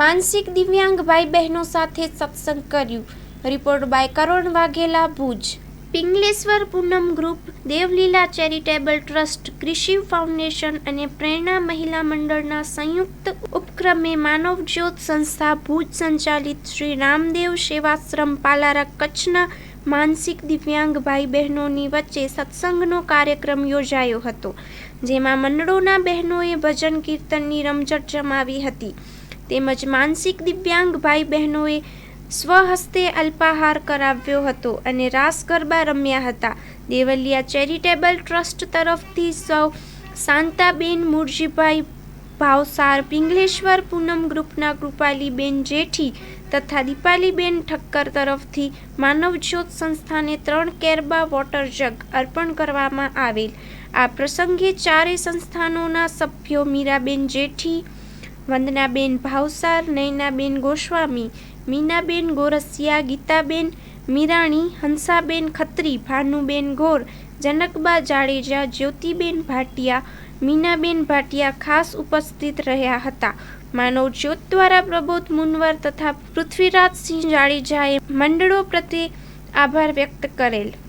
માનસિક દિવ્યાંગ ભાઈ બહેનો સાથે સત્સંગ કર્યું. Report by Karon Vaghela Bhuj. Pingleshwar Poonam group, Devlila charitable trust, Krishi foundation અને પ્રેરણા મહિલા મંડળના સંયુક્ત ઉપક્રમે માનવ જ્યોત સંસ્થા ભુજ સંચાલિત શ્રી રામદેવ સેવાશ્રમ પાલારા કચ્છના માનસિક દિવ્યાંગ ભાઈ બહેનોની વચ્ચે સત્સંગનો કાર્યક્રમ યોજાયો હતો, જેમાં મંડળોના બહેનોએ ભજન કીર્તનની રમઝટ જમાવી હતી. તેમજ માનસિક દિવ્યાંગ ભાઈ બહેનોએ સ્વહસ્તે અલ્પાહાર કરાવ્યો હતો અને રાસ ગરબા રમ્યા હતા. દેવલિયા ચેરિટેબલ ટ્રસ્ટ તરફથી સૌ શાંતાબેન મુરજીભાઈ ભાવસાર, પિંગલેશ્વર પૂનમ ગ્રુપના કૃપાલીબેન જેઠી તથા દીપાલીબેન ઠક્કર તરફથી માનવજ્યોત સંસ્થાને ત્રણ કેરબા વોટર જગ અર્પણ કરવામાં આવેલ. આ પ્રસંગે ચારેય સંસ્થાનોના સભ્યો મીરાબેન જેઠી વંદનાબેન ભાવસાર નયનાબેન ગોસ્વામી, મીનાબેન ગોરસિયા, ગીતાબેન મીરાણી, હંસાબેન ખત્રી, ભાનુબેન ગોર, જનકબા જાડેજા, જ્યોતિબેન ભાટિયા, મીનાબેન ભાટિયા ખાસ ઉપસ્થિત રહ્યા હતા. માનવ જ્યોત દ્વારા પ્રબોધ મુનવર તથા પૃથ્વીરાજસિંહ જાડેજાએ મંડળો પ્રત્યે આભાર વ્યક્ત કરેલ.